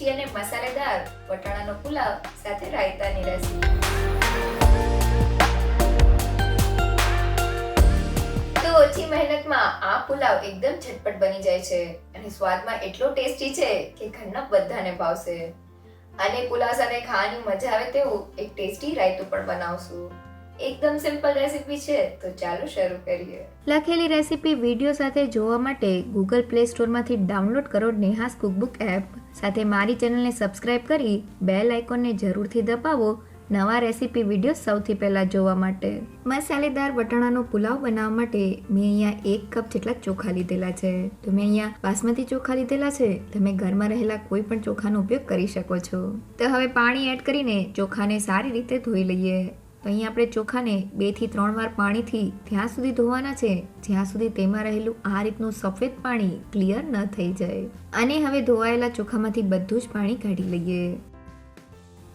Tasty અને મસાલેદાર વટાણાનો પુલાવ સાથે રાયતાની રેસીપી તો ઓછી મહેનતમાં આ પુલાવ એકદમ ઝટપટ બની જાય છે અને સ્વાદમાં એટલો ટેસ્ટી છે કે ઘરના બધાને ભાવશે. અને પુલાવ સાથે ખાવાની મજા આવે તેવું એક ટેસ્ટી રાયતું પણ બનાવશું. એકદમ સિમ્પલ રેસીપી છે, તો ચાલો શરૂ કરીએ. લખેલી રેસીપી વીડિયો સાથે જોવા માટે ગૂગલ પ્લે સ્ટોરમાંથી ડાઉનલોડ કરો નેહાસ કુકબુક એપ સાથે મારી ચેનલને સબસ્ક્રાઇબ કરી બેલ આઇકોનને જરૂરથી દબાવો નવા રેસીપી વીડિયો સૌથી પહેલાં જોવા માટે. મસાલેદાર વટાણાનો પુલાવ બનાવવા માટે મેં અહીંયા એક કપ જેટલા ચોખા લીધેલા છે. તો મેં અહીંયા બાસમતી ચોખા લીધેલા છે, તમે ઘરમાં રહેલા કોઈ પણ ચોખાનો ઉપયોગ કરી શકો છો. તો હવે પાણી એડ કરીને ચોખાને સારી રીતે ધોઈ લઈએ. તો અહીં આપણે ચોખાને બેથી ત્રણ વાર પાણીથી ત્યાં સુધી ધોવાના છે. જ્યાં સુધી તેમાં રહેલું આ રીતનું સફેદ પાણી ક્લિયર ન થઈ જાય. અને હવે ધોવાયેલા ચોખામાંથી બધું જ પાણી કાઢી લઈએ.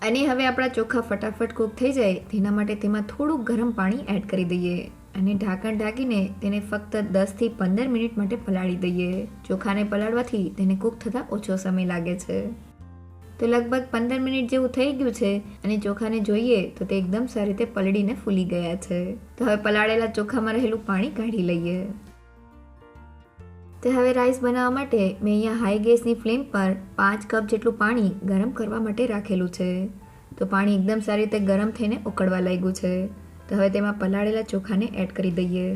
અને હવે આપણા ચોખા ફટાફટ કૂક થઈ જાય, તેના માટે તેમાં થોડું ગરમ પાણી એડ કરી દઈએ. અને ઢાંકણ ઢાંકીને તેને ફક્ત દસથી પંદર મિનિટ માટે પલાળી દઈએ. ચોખાને પલાળવાથી તેને કૂક થતાં ઓછો સમય લાગે છે. તો લગભગ પંદર મિનિટ જેવું થઈ ગયું છે અને ચોખાને જોઈએ તો તે એકદમ સારી રીતે પલળીને ફૂલી ગયા છે. તો હવે પલાળેલા ચોખામાં રહેલું પાણી કાઢી લઈએ. તો હવે રાઈસ બનાવવા માટે મેં અહીંયા હાઈ ગેસની ફ્લેમ પર પાંચ કપ જેટલું પાણી ગરમ કરવા માટે રાખેલું છે. તો પાણી એકદમ સારી રીતે ગરમ થઈને ઉકળવા લાગ્યું છે. તો હવે તેમાં પલાળેલા ચોખાને એડ કરી દઈએ.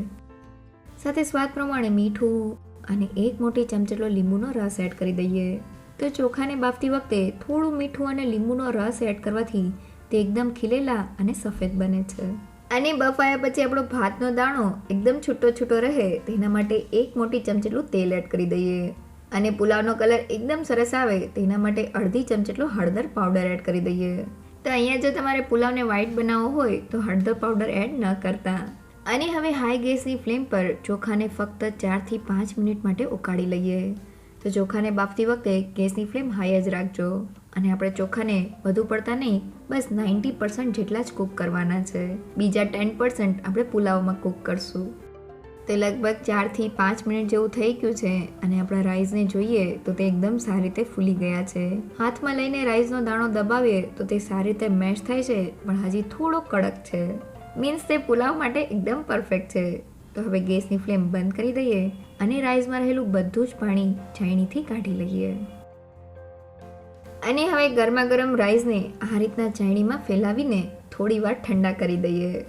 સાથે સ્વાદ પ્રમાણે મીઠું અને એક મોટી ચમચેટલો લીંબુનો રસ એડ કરી દઈએ. તો ચોખાને બાફતી વખતે થોડું મીઠું અને લીંબુનો રસ એડ કરવાથી તે એકદમ ખીલેલા અને સફેદ બને છે. અને બફાયા પછી આપણો ભાતનો દાણો એકદમ છૂટો છૂટો રહે, તેના માટે એક મોટી ચમચેટલું તેલ એડ કરી દઈએ. અને પુલાવનો કલર એકદમ સરસ આવે, તેના માટે અડધી ચમચેટલો હળદર પાવડર એડ કરી દઈએ. તો અહીંયા જો તમારે પુલાવને વ્હાઈટ બનાવવો હોય, તો હળદર પાવડર એડ ન કરતા. અને હવે હાઈ ગેસની ફ્લેમ પર ચોખાને ફક્ત ચારથી પાંચ મિનિટ માટે ઉકાળી લઈએ. તો ચોખાને બાફતી વખતે ગેસની ફ્લેમ હાઈ જ રાખજો. અને આપણે ચોખાને વધુ પડતા નહીં, બસ નાઇન્ટી પર્સન્ટ જેટલા જ કૂક કરવાના છે. બીજા ટેન પર્સન્ટ આપણે પુલાવમાં કૂક કરશું. તે લગભગ ચારથી પાંચ મિનિટ જેવું થઈ ગયું છે અને આપણા રાઈસને જોઈએ તો તે એકદમ સારી રીતે ફૂલી ગયા છે. હાથમાં લઈને રાઈસનો દાણો દબાવીએ તો તે સારી રીતે મેશ થાય છે, પણ હજી થોડો કડક છે. મીન્સ તે પુલાવ માટે એકદમ પરફેક્ટ છે. તો હવે ગેસની ફ્લેમ બંધ કરી દઈએ. અને રાઈસમાં રહેલું બધું જ પાણી ચાયણીથી કાઢી લઈએ. અને હવે ગરમા ગરમ રાઈસને આ રીતના ચાયણીમાં ફેલાવીને થોડી વાર ઠંડા કરી દઈએ.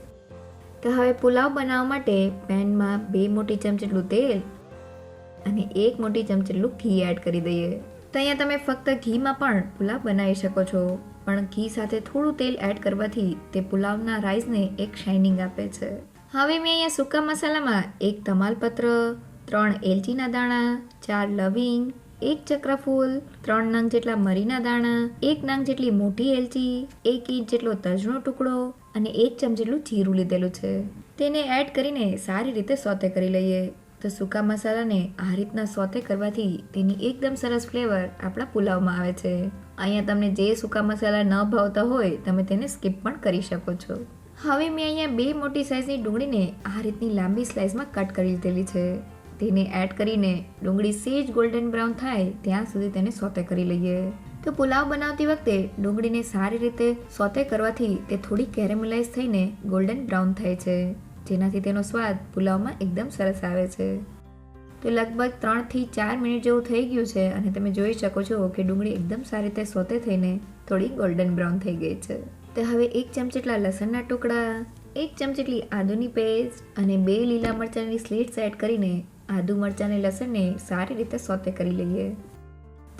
તો હવે પુલાવ બનાવવા માટે પેનમાં બે મોટી ચમચેટલું તેલ અને એક મોટી ચમચેટલું ઘી એડ કરી દઈએ. તો અહીંયા તમે ફક્ત ઘીમાં પણ પુલાવ બનાવી શકો છો, પણ ઘી સાથે થોડું તેલ એડ કરવાથી તે પુલાવના રાઈસને એક શાઇનિંગ આપે છે. હવે મેં અહીંયા સૂકા મસાલામાં એક તમાલપત્ર ત્રણ એલચીના દાણા, ચાર લવિંગ, એક ચક્રફૂલ, ત્રણ નંગ જેટલા મરીના દાણા, એક નંગ જેટલી મોટી એલચી, એક ઇંચ જેટલો તજનો ટુકડો અને એક ચમ જેટલું જીરું લીધેલું છે. તેને એડ કરીને સારી રીતે સોતે કરી લઈએ. તો સૂકા મસાલાને આ રીતના સોતે કરવાથી તેની એકદમ સરસ ફ્લેવર આપણા પુલાવમાં આવે છે. અહીંયા તમને જે સૂકા મસાલા ન ભાવતા હોય, તમે તેને સ્કીપ પણ કરી શકો છો. હવે મેં અહીંયા બે મોટી સાઇઝની ડુંગળીને આ રીતની લાંબી સ્લાઇસમાં કટ કરી લીધેલી છે. તેને એડ કરીને ડુંગળી સેજ ગોલ્ડન બ્રાઉન થાય ત્યાં સુધી તેને સોતે કરી લઈએ. તો પુલાવ બનાવતી વખતે ડુંગળીને સારી રીતે સોતે કરવાથી તે થોડી કેરેમલાઇઝ થઈને ગોલ્ડન બ્રાઉન થાય છે, જેનાથી તેનો સ્વાદ પુલાવમાં એકદમ સરસ આવે છે. તો લગભગ ત્રણથી ચાર મિનિટ જેવું થઈ ગયું છે અને તમે જોઈ શકો છો કે ડુંગળી એકદમ સારી રીતે સોતે થઈને થોડી ગોલ્ડન બ્રાઉન થઈ ગઈ છે. તો હવે એક ચમચેટલા લસણના ટુકડા, એક ચમચેટલી આદુની પેસ્ટ અને બે લીલા મરચાંની સ્લીટ્સ એડ કરીને આદુ મરચાં લસણને સારી રીતે સોતે કરી લઈએ.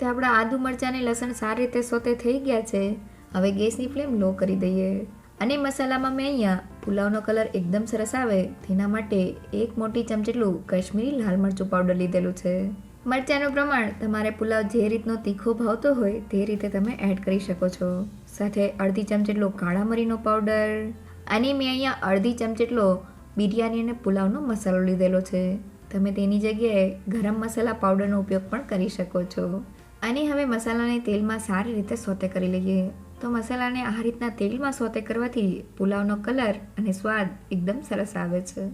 તો આપણા આદુ મરચાં લસણ સારી રીતે સોતે થઈ ગયા છે, હવે ગેસની ફ્લેમ લો કરી દઈએ. અને મસાલામાં મેં અહીંયા પુલાવનો કલર એકદમ સરસ આવે, તેના માટે એક મોટી ચમચેટલું કાશ્મીરી લાલ મરચું પાવડર લીધેલું છે. મરચાંનું પ્રમાણ તમારે પુલાવ જે રીતનો તીખો ભાવતો હોય, તે રીતે તમે એડ કરી શકો છો. સાથે અડધી ચમચેટલો કાળા મરીનો પાવડર. અને મેં અહીંયા અડધી ચમચેટલો બિરયાની અને પુલાવનો મસાલો લીધેલો છે. તમે તેની જગ્યાએ ગરમ મસાલા પાવડરનો ઉપયોગ પણ કરી શકો છો. અને હવે મસાલાને તેલમાં સારી રીતે સોતે કરી લઈએ. તો મસાલાને આ રીતના તેલમાં સોતે કરવાથી પુલાવનો કલર અને સ્વાદ એકદમ સરસ આવે છે.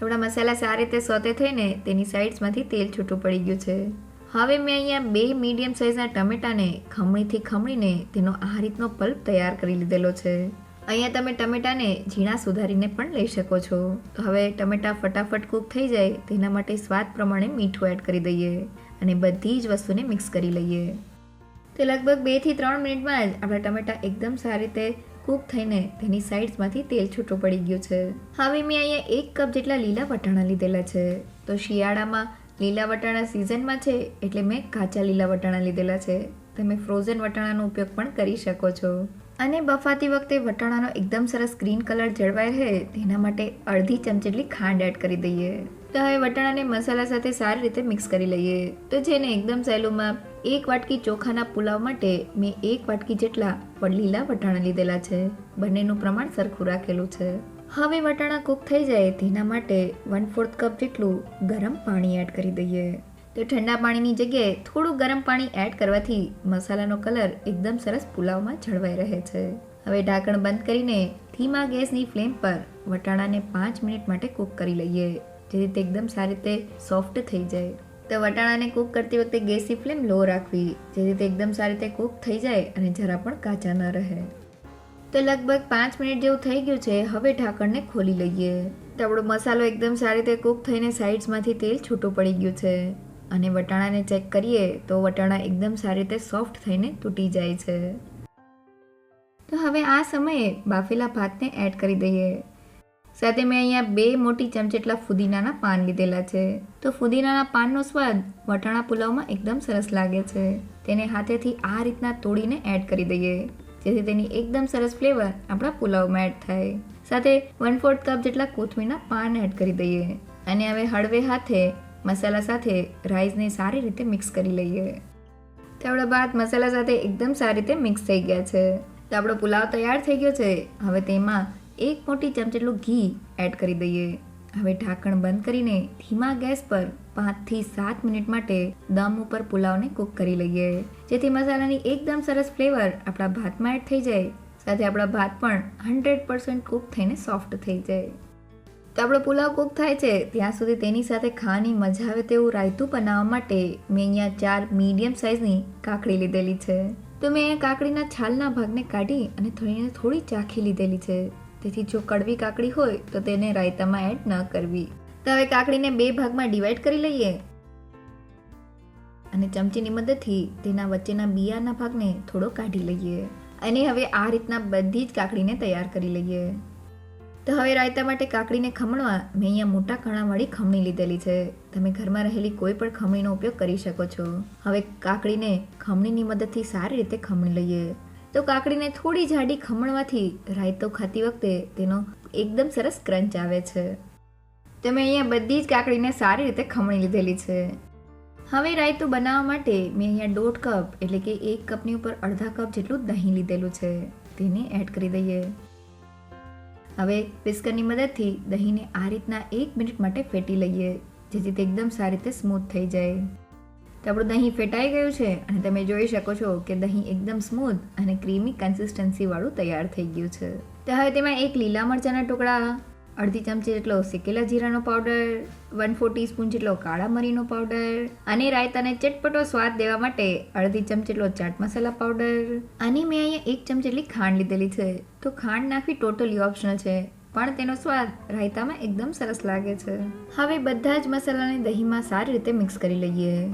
થોડા મસાલા સારી રીતે સોતે થઈને તેની સાઇડ્સમાંથી તેલ છૂટું પડી ગયું છે. હવે મેં અહીંયા બે મીડિયમ સાઇઝના ટમેટાને ખમણીથી ખમણીને તેનો આ રીતનો પલ્પ તૈયાર કરી લીધેલો છે. અહીંયા તમે ટમેટાને ઝીણા સુધારીને પણ લઈ શકો છો. હવે ટમેટા ફટાફટ કૂક થઈ જાય, તેના માટે સ્વાદ પ્રમાણે મીઠું એડ કરી દઈએ અને બધી જ વસ્તુને મિક્સ કરી લઈએ. તે લગભગ બેથી ત્રણ મિનિટમાં જ આપણા ટમેટા એકદમ સારી રીતે કૂક થઈને તેની સાઇડ્સમાંથી તેલ છૂટું પડી ગયું છે. હવે મેં અહીંયા એક કપ જેટલા લીલા વટાણા લીધેલા છે. તો શિયાળામાં લીલા વટાણા સિઝનમાં છે એટલે મેં કાચા લીલા વટાણા લીધેલા છે. તમે ફ્રોઝન વટાણાનો ઉપયોગ પણ કરી શકો છો. અને બફાતી વખતે વટાણાનો એકદમ સરસ ગ્રીન કલર જળવાઈ રહે, તેના માટે અડધી ચમચી જેટલી ખાંડ એડ કરી દઈએ. તો હવે વટાણાને મસાલા સાથે સારી રીતે મિક્સ કરી લઈએ. તો જેને એકદમ સહેલુંમાં એક વાટકી ચોખાના પુલાવ માટે મેં એક વાટકી જેટલા પડલીલા વટાણા લીધેલા છે. બંનેનું પ્રમાણ સરખું રાખેલું છે. હવે વટાણા કૂક થઈ જાય, તેના માટે વન ફોર્થ કપ જેટલું ગરમ પાણી એડ કરી દઈએ. તો ઠંડા પાણીની જગ્યાએ થોડું ગરમ પાણી એડ કરવાથી મસાલાનો કલર એકદમ સરસ પુલાવમાં જળવાઈ રહે છે. હવે ઢાંકણ બંધ કરીને ધીમા ગેસની ફ્લેમ પર વટાણાને પાંચ મિનિટ માટે કૂક કરી લઈએ જેથી તે એકદમ સારી રીતે સોફ્ટ થઈ જાય. તો વટાણાને કૂક કરતી વખતે ગેસની ફ્લેમ લો રાખવી જેથી તે એકદમ સારી રીતે કૂક થઈ જાય અને જરા પણ કાચા ન રહે. તો લગભગ પાંચ મિનિટ જેવું થઈ ગયું છે, હવે ઢાંકણને ખોલી લઈએ. તો આપણો મસાલો એકદમ સારી રીતે કૂક થઈને સાઇડ્સમાંથી તેલ છૂટું પડી ગયું છે. અને વટાણાને ચેક કરીએ તો વટાણા એકદમ સારી રીતે સોફ્ટ થઈને તૂટી જાય છે. તો હવે આ સમયે બાફેલા ભાતને એડ કરી દઈએ. સાથે મેં અહીંયા બે મોટી ચમચેટલા ફુદીનાના પાન લીધેલા છે. તો ફુદીનાના પાનનો સ્વાદ વટાણા પુલાવમાં એકદમ સરસ લાગે છે. તેને હાથેથી આ રીતના તોડીને એડ કરી દઈએ. જેથી તેની એકદમ સરસ ફ્લેવર આપણા પુલાવમાં એડ થાય. સાથે વન ફોર્થ કપ જેટલા કોથમીરના પાન એડ કરી દઈએ. અને હવે હળવે હાથે મસાલા સાથે રાઈસને સારી રીતે મિક્સ કરી લઈએ. તો આપણા મસાલા સાથે એકદમ સારી રીતે મિક્સ થઈ ગયા છે. તો આપણો પુલાવ તૈયાર થઈ ગયો છે. હવે તેમાં એક મોટી ચમચેટલું ઘી એડ કરી દઈએ. હવે ઢાંકણ બંધ કરીને ધીમા ગેસ પર પાંચથી સાત મિનિટ માટે દમ ઉપર પુલાવને કૂક કરી લઈએ. જેથી મસાલાની એકદમ સરસ ફ્લેવર આપણા ભાતમાં એડ થઈ જાય. સાથે આપણા ભાત પણ હંડ્રેડ પર્સન્ટ કૂક થઈને સોફ્ટ થઈ જાય. તો આપણો પુલાવ કૂક થાય છે, ત્યાં સુધી તેની સાથે ખાવાની મજા આવે તેવું રાયતું બનાવવા માટે મેં અહીંયા ચાર મીડિયમ સાઇઝની કાકડી લીધેલી છે. તો મેં કાકડીના છાલના ભાગને કાઢી અને થોડીને થોડી ચાખી લીધેલી છે. તેથી જો કડવી કાકડી હોય, તો તેને રાયતામાં એડ ન કરવી. તો હવે કાકડીને બે ભાગમાં ડિવાઈડ કરી લઈએ. અને ચમચીની મદદથી તેના વચ્ચેના બિયાના ભાગને થોડો કાઢી લઈએ. અને હવે આ રીતના બધી જ કાકડીને તૈયાર કરી લઈએ. તો હવે રાયતા માટે કાકડીને ખમણવા મેં અહીંયા મોટા કણાવાળી ખમણી લીધેલી છે. તમે ઘરમાં રહેલી કોઈ પણ ખમણીનો ઉપયોગ કરી શકો છો. હવે કાકડીને ખમણીની મદદથી સારી રીતે ખમણી લઈએ. તો કાકડીને થોડી જાડી ખમણવાથી રાયતો ખાતી વખતે તેનો એકદમ સરસ ક્રંચ આવે છે. તો મેં અહીંયા બધી જ કાકડીને સારી રીતે ખમણી લીધેલી છે. હવે રાયતું બનાવવા માટે મેં અહીંયા દોઢ કપ, એટલે કે એક કપની ઉપર અડધા કપ જેટલું દહીં લીધેલું છે. તેને એડ કરી દઈએ. હવે વિસ્કરની મદદથી દહીંને આ રીતના એક મિનિટ માટે ફેટી લઈએ, જેથી તે એકદમ સારી રીતે સ્મૂથ થઈ જાય. તો આપણું દહીં ફેટાઈ ગયું છે અને તમે જોઈ શકો છો કે દહીં એકદમ સ્મૂથ અને ક્રીમી કન્સિસ્ટન્સીવાળું તૈયાર થઈ ગયું છે. તો હવે તેમાં એક લીલા મરચાંના ટુકડા અડધી ચમચી જેટલો શેકેલા જીરાનો પાવડર વન ફોર ટીસ્પૂન જેટલો કાળા મરીનો પાવડર અને રાયતાને ચટપટો સ્વાદ દેવા માટે અડધી ચમચી જેટલો ચાટ મસાલા પાવડર અને મેં અહીંયા એક ચમચી જેટલી ખાંડ લીધેલી છે. તો ખાંડ નાખવી ટોટલી ઓપ્શનલ છે, પણ તેનો સ્વાદ રાયતામાં એકદમ સરસ લાગે છે. હવે બધા જ મસાલાને દહીંમાં સારી રીતે મિક્સ કરી લઈએ.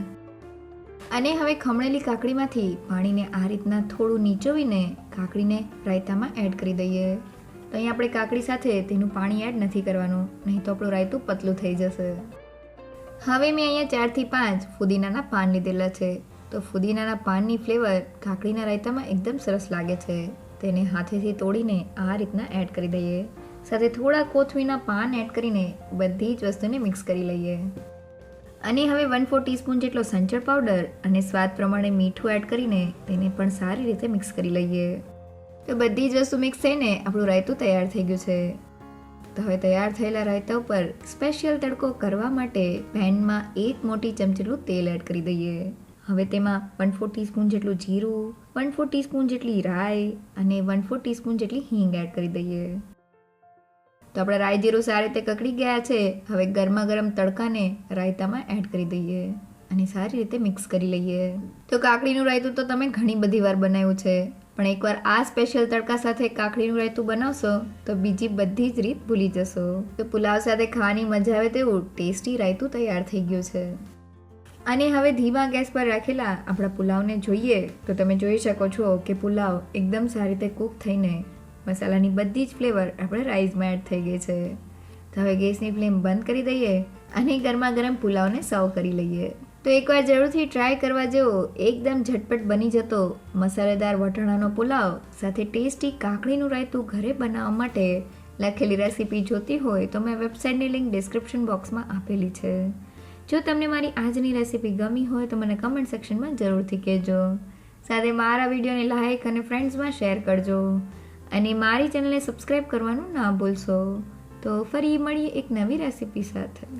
અને હવે ખમણેલી કાકડીમાંથી પાણીને આ રીતના થોડું નીચોવીને કાકડીને રાયતામાં એડ કરી દઈએ. તો અહીં આપણે કાકડી સાથે તેનું પાણી એડ નથી કરવાનું, નહીં તો આપણું રાયતું પતલું થઈ જશે. હવે મેં અહીંયા ચારથી પાંચ ફુદીનાના પાન લીધેલા છે. તો ફુદીનાના પાનની ફ્લેવર કાકડીના રાયતામાં એકદમ સરસ લાગે છે. તેને હાથેથી તોડીને આ રીતના એડ કરી દઈએ. સાથે થોડા કોથમીના પાન એડ કરીને બધી જ વસ્તુને મિક્સ કરી લઈએ. અને હવે વન ફોર ટીસ્પૂન જેટલો સંચળ પાવડર અને સ્વાદ પ્રમાણે મીઠું એડ કરીને તેને પણ સારી રીતે મિક્સ કરી લઈએ. તો બધી જ વસ્તુ મિક્સ થઈને આપણું રાયતું તૈયાર થઈ ગયું છે. તો હવે તૈયાર થયેલા રાયતા ઉપર સ્પેશિયલ તડકો કરવા માટે પેનમાં એક મોટી ચમચી તેલ એડ કરી દઈએ. હવે તેમાં વન ફોર ટીસ્પૂન જેટલું જીરું વન ફોર ટીસ્પૂન જેટલી રાઈ અને વન ફોર ટીસ્પૂન જેટલી હિંગ એડ કરી દઈએ. તો આપણે રાઈ જીરું સારી રીતે કકડી ગયા છે, હવે ગરમા ગરમ તડકાને રાયતામાં એડ કરી દઈએ અને સારી રીતે મિક્સ કરી લઈએ. તો કાકડીનું રાયતું તો તમે ઘણી બધી વાર બનાવ્યું છે. પણ એકવાર આ સ્પેશિયલ તડકા સાથે કાકડીનું રાયતું બનાવશો, તો બીજી બધી જ રીત ભૂલી જશો. તો પુલાવ સાથે ખાવાની મજા આવે તેવું ટેસ્ટી રાયતું તૈયાર થઈ ગયું છે. અને હવે ધીમા ગેસ પર રાખેલા આપણા પુલાવને જોઈએ, તો તમે જોઈ શકો છો કે પુલાવ એકદમ સારી રીતે કૂક થઈને મસાલાની બધી જ ફ્લેવર આપણે રાઈસમાં એડ થઈ ગઈ છે. તો હવે ગેસની ફ્લેમ બંધ કરી દઈએ અને ગરમા ગરમ પુલાવને સર્વ કરી લઈએ. તો એકવાર જરૂરથી ટ્રાય કરવા જેવો એકદમ ઝટપટ બની જતો મસાલેદાર વટાણાનો પુલાવ સાથે ટેસ્ટી કાકડીનું રાયતું ઘરે બનાવવા માટે લખેલી રેસીપી જોતી હોય તો મેં વેબસાઇટની લિંક ડિસ્ક્રિપ્શન બોક્સમાં આપેલી છે. જો તમને મારી આજની રેસીપી ગમી હોય તો મને કમેન્ટ સેક્શનમાં જરૂરથી કહેજો. સાથે મારા વિડીયોને લાઇક અને ફ્રેન્ડ્સમાં શેર કરજો. અને મારી ચેનલને સબસ્ક્રાઈબ કરવાનું ના ભૂલશો. તો ફરી મળીએ એક નવી રેસીપી સાથે.